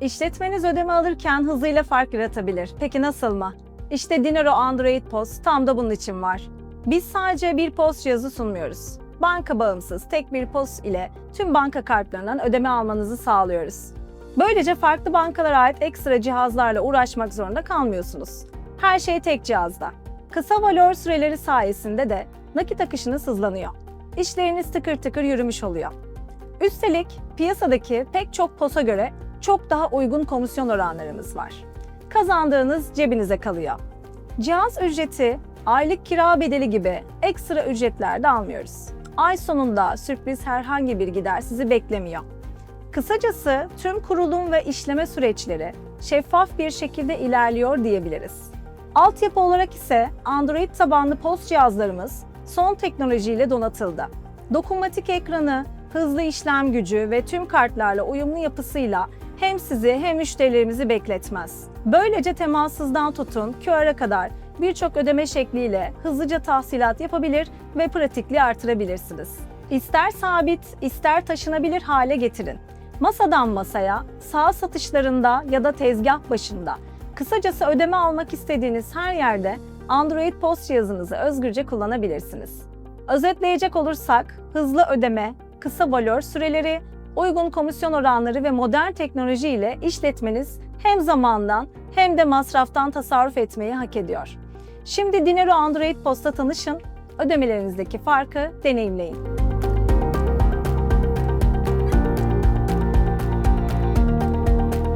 İşletmeniz ödeme alırken hızıyla fark yaratabilir. Peki nasıl mı? İşte Dinero Android POS tam da bunun için var. Biz sadece bir POS cihazı sunmuyoruz. Banka bağımsız tek bir POS ile tüm banka kartlarından ödeme almanızı sağlıyoruz. Böylece farklı bankalara ait ekstra cihazlarla uğraşmak zorunda kalmıyorsunuz. Her şey tek cihazda. Kısa valör süreleri sayesinde de nakit akışınız hızlanıyor. İşleriniz tıkır tıkır yürümüş oluyor. Üstelik piyasadaki pek çok POS'a göre çok daha uygun komisyon oranlarımız var. Kazandığınız cebinize kalıyor. Cihaz ücreti, aylık kira bedeli gibi ekstra ücretler de almıyoruz. Ay sonunda sürpriz herhangi bir gider sizi beklemiyor. Kısacası tüm kurulum ve işleme süreçleri şeffaf bir şekilde ilerliyor diyebiliriz. Altyapı olarak ise Android tabanlı POS cihazlarımız son teknolojiyle donatıldı. Dokunmatik ekranı, hızlı işlem gücü ve tüm kartlarla uyumlu yapısıyla hem sizi hem müşterilerimizi bekletmez. Böylece temassızdan tutun QR'a kadar birçok ödeme şekliyle hızlıca tahsilat yapabilir ve pratikliği artırabilirsiniz. İster sabit, ister taşınabilir hale getirin. Masadan masaya, sağ satışlarında ya da tezgah başında, kısacası ödeme almak istediğiniz her yerde Android POS cihazınızı özgürce kullanabilirsiniz. Özetleyecek olursak, hızlı ödeme, kısa valör süreleri, uygun komisyon oranları ve modern teknoloji ile işletmeniz hem zamandan hem de masraftan tasarruf etmeyi hak ediyor. Şimdi Dinero Android Post'ta tanışın, ödemelerinizdeki farkı deneyimleyin.